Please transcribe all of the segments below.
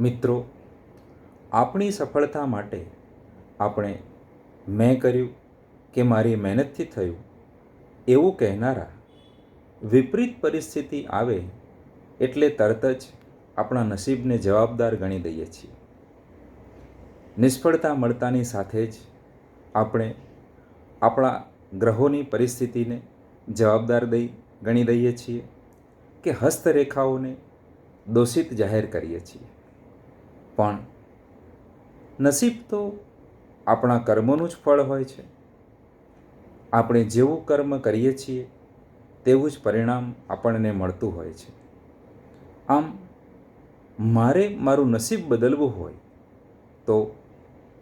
મિત્રો, આપણી સફળતા માટે આપણે મેં કર્યું કે મારી મહેનતથી થયું, એવું કહેનારા વિપરીત પરિસ્થિતિ આવે એટલે તરત જ આપણા નસીબને જવાબદાર ગણી દઈએ છીએ. નિષ્ફળતા મળતાની સાથે જ આપણે આપણા ગ્રહોની પરિસ્થિતિને જવાબદાર દઈ ગણી દઈએ છીએ કે હસ્તરેખાઓને દોષિત જાહેર કરીએ છીએ. પણ. નસીબ તો આપણા કર્મોનું જ ફળ હોય છે. આપણે જેવું કર્મ કરીએ છીએ, તેવું જ પરિણામ આપણને મળતું હોય છે. આમ, મારે મારું નસીબ બદલવું હોય, તો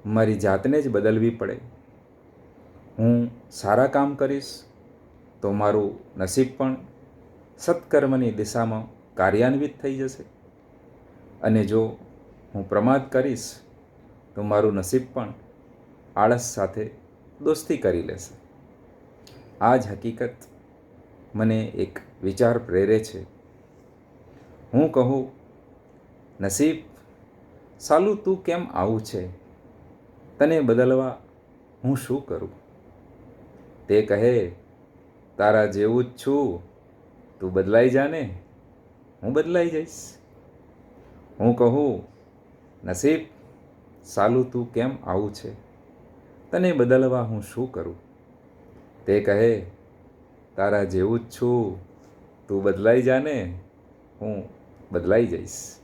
મારી જાતને જ બદલવી પડે. હું સારા કામ કરીશ, તો મારું નસીબ પણ સત્કર્મની દિશામાં કાર્યાન્વિત થઈ જશે. અને જો હું પ્રમાદ કરીશ તો મારું નસીબ પણ આળસ સાથે દોસ્તી કરી લેશે. આ જ હકીકત મને એક વિચાર પ્રેરે છે. હું કહું, નસીબ, સાલું તું કેમ આવું છે? તને બદલવા હું શું કરું? તે કહે, તારા જેવું જ છું. તું બદલાઈ જાને? હું બદલાઈ જઈશ. હું કહું નસીબ, સાલું તું કેમ આવું છે? તને બદલવા હું શું કરું? તે કહે, તારા જેવું જ છું. તું બદલાઈ જાને હું બદલાઈ જઈશ.